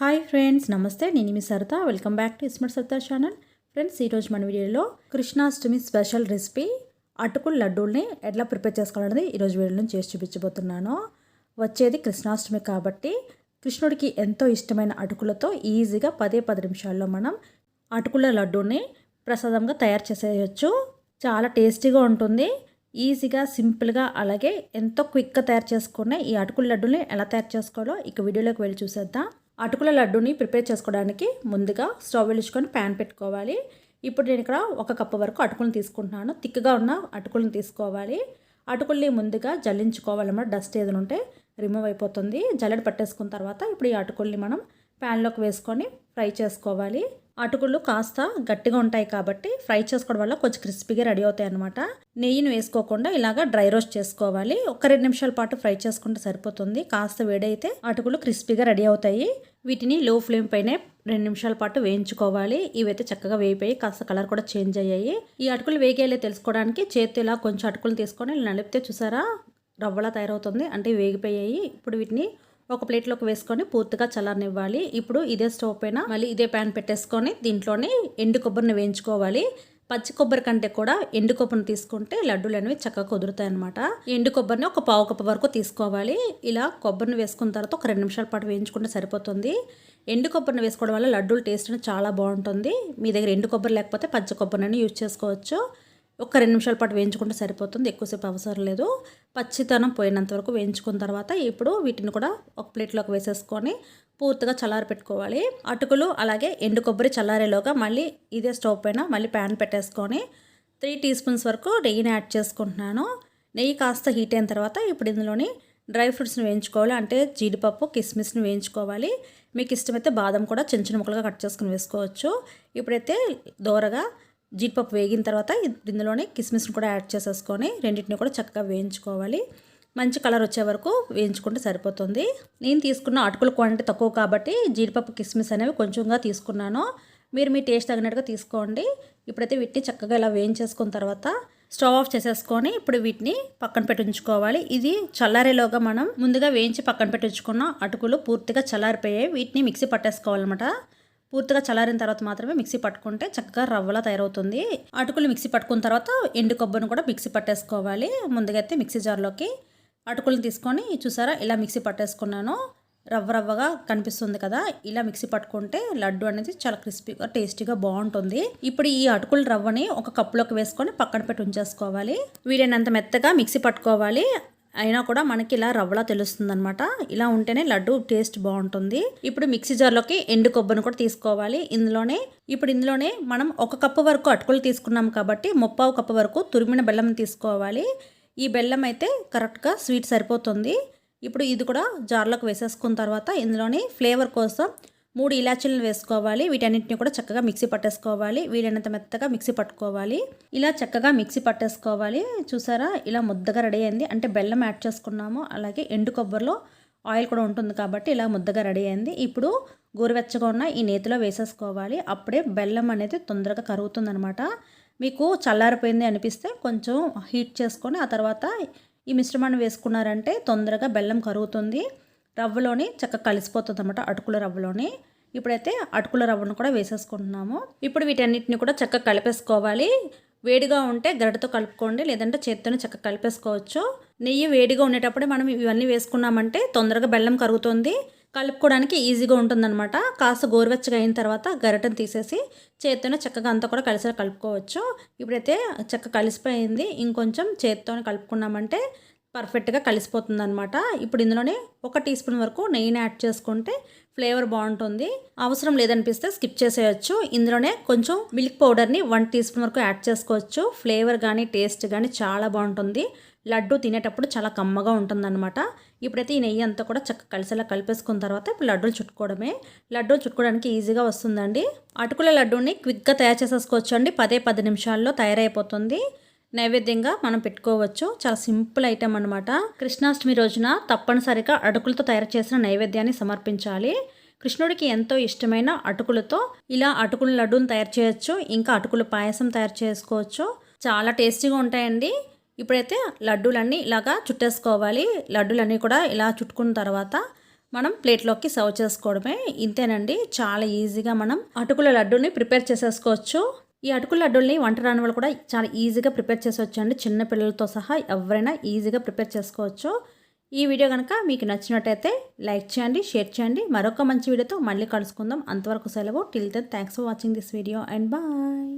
Hi friends నమస్తే. నేను మీ Saritha. Welcome back to ఇస్మర్ Saritha channel. Friends ఈరోజు మన వీడియోలో కృష్ణాష్టమి స్పెషల్ రెసిపీ అటుకుల లడ్డూల్ని ఎట్లా ప్రిపేర్ చేసుకోవాలనేది ఈరోజు వీడియోలో చేసి చూపించబోతున్నాను. వచ్చేది కృష్ణాష్టమి కాబట్టి కృష్ణుడికి ఎంతో ఇష్టమైన అటుకులతో ఈజీగా పదే పది నిమిషాల్లో మనం అటుకుల లడ్డూని ప్రసాదంగా తయారు చేసేయచ్చు. చాలా టేస్టీగా ఉంటుంది. ఈజీగా సింపుల్గా అలాగే ఎంతో క్విక్గా తయారు చేసుకునే ఈ అటుకుల లడ్డూని ఎలా తయారు చేసుకోవాలో ఇక వీడియోలోకి వెళ్ళి చూసేద్దాం. అటుకుల లడ్డూని ప్రిపేర్ చేసుకోవడానికి ముందుగా స్టవ్ వెలుచుకొని ప్యాన్ పెట్టుకోవాలి. ఇప్పుడు నేను ఇక్కడ ఒక కప్పు వరకు అటుకులను తీసుకుంటున్నాను. తిక్కగా ఉన్న అటుకులను తీసుకోవాలి. అటుకుల్ని ముందుగా జల్లించుకోవాలన్నమాట. డస్ట్ ఏదైనా ఉంటే రిమూవ్ అయిపోతుంది. జల్లెడ పట్టేసుకున్న తర్వాత ఇప్పుడు ఈ అటుకుల్ని మనం ప్యాన్లోకి వేసుకొని ఫ్రై చేసుకోవాలి. అటుకులు కాస్త గట్టిగా ఉంటాయి కాబట్టి ఫ్రై చేసుకోవడం వల్ల కొంచెం క్రిస్పీగా రెడీ అవుతాయి అనమాట నెయ్యిని వేసుకోకుండా ఇలాగా డ్రై రోస్ట్ చేసుకోవాలి. ఒక రెండు నిమిషాల పాటు ఫ్రై చేసుకుంటే సరిపోతుంది. కాస్త వేడైతే అటుకులు క్రిస్పీగా రెడీ అవుతాయి. వీటిని లో ఫ్లేమ్ పైనే రెండు నిమిషాల పాటు వేయించుకోవాలి. ఇవైతే చక్కగా వేయిపోయి కాస్త కలర్ కూడా చేంజ్ అయ్యాయి. ఈ అటుకులు వేగేలే తెలుసుకోవడానికి చేతి ఇలా కొంచెం అటుకులు తీసుకొని నలిపితే చూసారా? రవ్వలా తయారవుతుంది. అంటే వేగిపోయాయి. ఇప్పుడు వీటిని ఒక ప్లేట్లోకి వేసుకొని పూర్తిగా చల్లనివ్వాలి ఇప్పుడు ఇదే స్టవ్ పైన మళ్ళీ ఇదే ప్యాన్ పెట్టేసుకొని దీంట్లోనే ఎండు కొబ్బరిని వేయించుకోవాలి. పచ్చి కొబ్బరి కంటే కూడా ఎండు కొబ్బరిని తీసుకుంటే లడ్డూలు అనేవి చక్కగా కుదురుతాయి అనమాట ఎండు కొబ్బరిని ఒక పావు కప్పు వరకు తీసుకోవాలి. ఇలా కొబ్బరిని వేసుకున్న తర్వాత ఒక రెండు నిమిషాల పాటు వేయించుకుంటే సరిపోతుంది. ఎండు కొబ్బరిని వేసుకోవడం వల్ల లడ్డూలు టేస్ట్ అనేది చాలా బాగుంటుంది. మీ దగ్గర ఎండు కొబ్బరి లేకపోతే పచ్చి కొబ్బరిని యూజ్ చేసుకోవచ్చు. ఒక రెండు నిమిషాల పాటు వేయించుకుంటే సరిపోతుంది. ఎక్కువసేపు అవసరం లేదు. పచ్చితనం పోయినంత వరకు వేయించుకున్న తర్వాత ఇప్పుడు వీటిని కూడా ఒక ప్లేట్లోకి వేసేసుకొని పూర్తిగా చల్లారి పెట్టుకోవాలి. అటుకులు అలాగే ఎండు కొబ్బరి చల్లారేలోగా మళ్ళీ ఇదే స్టవ్ పైన మళ్ళీ ప్యాన్ పెట్టేసుకొని త్రీ టీ స్పూన్స్ వరకు నెయ్యిని యాడ్ చేసుకుంటున్నాను. నెయ్యి కాస్త హీట్ అయిన తర్వాత ఇప్పుడు ఇందులోని డ్రై ఫ్రూట్స్ని వేయించుకోవాలి. అంటే జీడిపప్పు కిస్మిస్ని వేయించుకోవాలి. మీకు ఇష్టమైతే బాదం కూడా చిన్న చిన్న ముక్కలుగా కట్ చేసుకుని వేసుకోవచ్చు. ఇప్పుడైతే దోరగా జీడిపప్పు వేగిన తర్వాత ఇందులోనే కిస్మిస్ని కూడా యాడ్ చేసేసుకొని రెండింటిని కూడా చక్కగా వేయించుకోవాలి. మంచి కలర్ వచ్చే వరకు వేయించుకుంటే సరిపోతుంది. నేను తీసుకున్న అటుకుల క్వాంటిటీ తక్కువ కాబట్టి జీడిపప్పు కిస్మిస్ అనేవి కొంచెంగా తీసుకున్నాను. మీరు మీ టేస్ట్ తగినట్టుగా తీసుకోండి. ఇప్పుడైతే వీటిని చక్కగా ఇలా వేయించేసుకున్న తర్వాత స్టవ్ ఆఫ్ చేసేసుకొని ఇప్పుడు వీటిని పక్కన పెట్టించుకోవాలి. ఇది చల్లారేలోగా మనం ముందుగా వేయించి పక్కన పెట్టించుకున్న అటుకులు పూర్తిగా చల్లారిపోయాయి. వీటిని మిక్సీ పట్టేసుకోవాలన్నమాట. పూర్తిగా చల్లారిన తర్వాత మాత్రమే మిక్సీ పట్టుకుంటే చక్కగా రవ్వలా తయారవుతుంది. అటుకులు మిక్సీ పట్టుకున్న తర్వాత ఎండు కొబ్బరిని కూడా మిక్సీ పట్టేసుకోవాలి. ముందుగా అయితే మిక్సీ జార్లోకి అటుకులను తీసుకొని చూసారా ఇలా మిక్సీ పట్టేసుకున్నాను. రవ్వ రవ్వగా కనిపిస్తుంది కదా ఇలా మిక్సీ పట్టుకుంటే లడ్డు అనేది చాలా క్రిస్పీగా టేస్టీగా బాగుంటుంది. ఇప్పుడు ఈ అటుకుల రవ్వని ఒక కప్పులోకి వేసుకొని పక్కన పెట్టి ఉంచేసుకోవాలి. వీలైనంత మెత్తగా మిక్సీ పట్టుకోవాలి. అయినా కూడా మనకి ఇలా రవ్వలా తెలుస్తుంది అనమాట ఇలా ఉంటేనే లడ్డు టేస్ట్ బాగుంటుంది. ఇప్పుడు మిక్సీ జార్లోకి ఎండు కొబ్బరిని కూడా తీసుకోవాలి. ఇందులోనే ఇప్పుడు ఇందులోనే మనం ఒక కప్పు వరకు అటుకులు తీసుకున్నాం కాబట్టి ముప్పావు కప్పు వరకు తురిమిన బెల్లం తీసుకోవాలి. ఈ బెల్లం అయితే కరెక్ట్గా స్వీట్ సరిపోతుంది. ఇప్పుడు ఇది కూడా జార్లోకి వేసేసుకున్న తర్వాత ఇందులోని ఫ్లేవర్ కోసం మూడు ఇలాచీలను వేసుకోవాలి. వీటన్నిటిని కూడా చక్కగా మిక్సీ పట్టేసుకోవాలి. వీలైనంత మెత్తగా మిక్సీ పట్టుకోవాలి. ఇలా చక్కగా మిక్సీ పట్టేసుకోవాలి. చూసారా? ఇలా ముద్దగా రెడీ అయింది. అంటే బెల్లం యాడ్ చేసుకున్నాము. అలాగే ఎండు కొబ్బరిలో ఆయిల్ కూడా ఉంటుంది కాబట్టి ఇలా ముద్దగా రెడీ అయింది. ఇప్పుడు గోరువెచ్చగా ఉన్న ఈ నేతిలో వేసేసుకోవాలి. అప్పుడే బెల్లం అనేది తొందరగా కరుగుతుందనమాట మీకు చల్లారిపోయింది అనిపిస్తే కొంచెం హీట్ చేసుకొని ఆ తర్వాత ఈ మిశ్రమాన్ని వేసుకున్నారంటే తొందరగా బెల్లం కరుగుతుంది. రవ్వలోని చక్కగా కలిసిపోతుంది అనమాట అటుకుల రవ్వలోని. ఇప్పుడైతే అటుకుల రవ్వను కూడా వేసేసుకుంటున్నాము. ఇప్పుడు వీటన్నిటిని కూడా చక్కగా కలిపేసుకోవాలి. వేడిగా ఉంటే గరిటతో కలుపుకోండి లేదంటే చేత్తోనే చక్కగా కలిపేసుకోవచ్చు. నెయ్యి వేడిగా ఉండేటప్పుడే మనం ఇవన్నీ వేసుకున్నామంటే తొందరగా బెల్లం కరుగుతుంది. కలుపుకోవడానికి ఈజీగా ఉంటుందన్నమాట. కాస్త గోరువెచ్చగా అయిన తర్వాత గరిటను తీసేసి చేత్తోనే చక్కగా అంతా కూడా కలిసి కలుపుకోవచ్చు. ఇప్పుడైతే చక్క కలిసిపోయింది. ఇంకొంచెం చేత్తోనే కలుపుకున్నామంటే పర్ఫెక్ట్గా కలిసిపోతుంది అనమాట ఇప్పుడు ఇందులోనే ఒక టీ స్పూన్ వరకు నెయ్యిని యాడ్ చేసుకుంటే ఫ్లేవర్ బాగుంటుంది. అవసరం లేదనిపిస్తే స్కిప్ చేసేయచ్చు. ఇందులోనే కొంచెం మిల్క్ పౌడర్ని వన్ టీ స్పూన్ వరకు యాడ్ చేసుకోవచ్చు. ఫ్లేవర్ కానీ టేస్ట్ కానీ చాలా బాగుంటుంది. లడ్డు తినేటప్పుడు చాలా కమ్మగా ఉంటుందన్నమాట. ఇప్పుడైతే ఈ నెయ్యి అంతా కూడా చక్కగా కలిసేలా కలిపేసుకున్న తర్వాత ఇప్పుడు లడ్డూలు చుట్టుకోవడమే. లడ్డూలు చుట్టుకోవడానికి ఈజీగా వస్తుందండి. అటుకుల లడ్డూని క్విక్గా తయారు చేసేసుకోవచ్చు అండి పదే పది నిమిషాల్లో తయారైపోతుంది. నైవేద్యంగా మనం పెట్టుకోవచ్చు. చాలా సింపుల్ ఐటెం అనమాట కృష్ణాష్టమి రోజున తప్పనిసరిగా అటుకులతో తయారు చేసిన నైవేద్యాన్ని సమర్పించాలి. కృష్ణుడికి ఎంతో ఇష్టమైన అటుకులతో ఇలా అటుకుల లడ్డూని తయారు చేయొచ్చు ఇంకా అటుకుల పాయసం తయారు చేసుకోవచ్చు. చాలా టేస్టీగా ఉంటాయండి. ఇప్పుడైతే లడ్డూలన్నీ ఇలాగా చుట్టేసుకోవాలి. లడ్డూలన్నీ కూడా ఇలా చుట్టుకున్న తర్వాత మనం ప్లేట్లోకి సర్వ్ చేసుకోవడమే. ఇంతేనండి. చాలా ఈజీగా మనం అటుకుల లడ్డూని ప్రిపేర్ చేసేసుకోవచ్చు. ఈ అటుకుల లడ్డూల్ని వంట రాని వాళ్ళు కూడా చాలా ఈజీగా ప్రిపేర్ చేసుకోవచ్చు అండి చిన్న పిల్లలతో సహా ఎవరైనా ఈజీగా ప్రిపేర్ చేసుకోవచ్చు. ఈ వీడియో కనుక మీకు నచ్చినట్టయితే లైక్ చేయండి షేర్ చేయండి. మరొక మంచి వీడియోతో మళ్ళీ కలుసుకుందాం. అంతవరకు సెలవు. Till then thanks for watching this video and bye